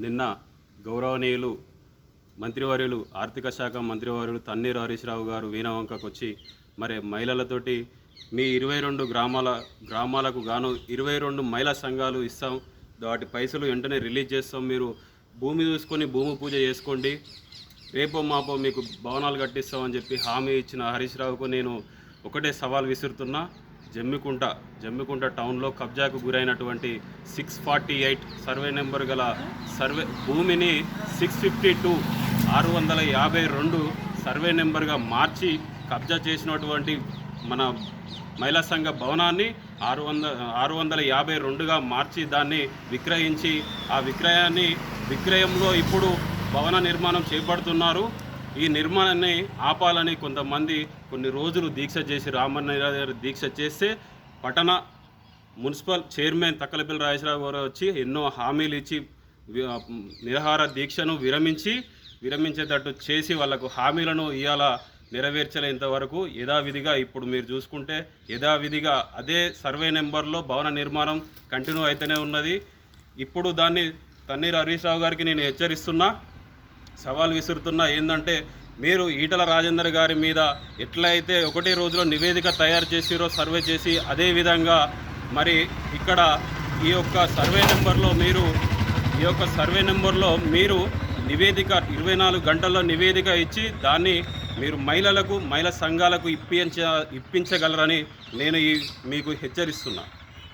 నిన్న గౌరవనీయులు మంత్రివర్యులు ఆర్థిక శాఖ మంత్రివర్యులు తన్నీరు హరీష్ రావు గారు వీణవంకకు వచ్చి మరి మహిళలతోటి మీ ఇరవై రెండు గ్రామాల గ్రామాలకు గాను ఇరవై రెండు మహిళా సంఘాలు ఇస్తాం. వాటి పైసలు వెంటనే రిలీజ్ చేస్తాం. మీరు భూమి చూసుకొని భూమి పూజ చేసుకోండి. రేపో మాపో మీకు భవనాలు కట్టిస్తామని చెప్పి హామీ ఇచ్చిన హరీష్ రావుకు నేను ఒకటే సవాల్ విసురుతున్నా. జమ్మికుంట జమ్మికుంట టౌన్లో కబ్జాకు గురైనటువంటి six forty eight survey number గల సర్వే భూమిని సిక్స్ ఫిఫ్టీ టూ ఆరు వందల యాభై రెండు సర్వే నెంబర్గా మార్చి కబ్జా చేసినటువంటి మన మహిళా సంఘ భవనాన్ని ఆరు వంద ఆరు వందల యాభై రెండుగా మార్చి దాన్ని విక్రయించి ఆ విక్రయాన్ని విక్రయంలో ఇప్పుడు భవన నిర్మాణం చేపడుతున్నారు. ఈ నిర్మాణాన్ని ఆపాలని కొంతమంది కొన్ని రోజులు దీక్ష చేసి రామన్న గారు దీక్ష చేస్తే పట్టణ మున్సిపల్ చైర్మన్ తక్కలపల్లి రాజేశ్వరరావు గారు వచ్చి ఎన్నో హామీలు ఇచ్చి నిరహార నిరాహార దీక్షను విరమించి విరమించేటట్టు చేసి వాళ్ళకు హామీలను ఇవాళ నెరవేర్చలేంత వరకు యథావిధిగా ఇప్పుడు మీరు చూసుకుంటే యథావిధిగా అదే సర్వే నెంబర్లో భవన నిర్మాణం కంటిన్యూ అయితేనే ఉన్నది. ఇప్పుడు దాన్ని తన్నీరు హరీష్ రావు గారికి నేను హెచ్చరిస్తున్నా. సవాల్ విసురుతున్నా ఏంటంటే మీరు ఈటల రాజేందర్ గారి మీద ఎట్లయితే ఒకటే రోజులో నివేదిక తయారు చేసిరో సర్వే చేసి అదే విధంగా మరి ఇక్కడ ఈ యొక్క సర్వే నెంబర్లో మీరు ఈ యొక్క సర్వే నెంబర్లో మీరు నివేదిక ఇరవై నాలుగు గంటల్లో నివేదిక ఇచ్చి దాన్ని మీరు మహిళలకు మహిళా సంఘాలకు ఇప్పించ ఇప్పించగలరని నేను ఈ మీకు హెచ్చరిస్తున్నాను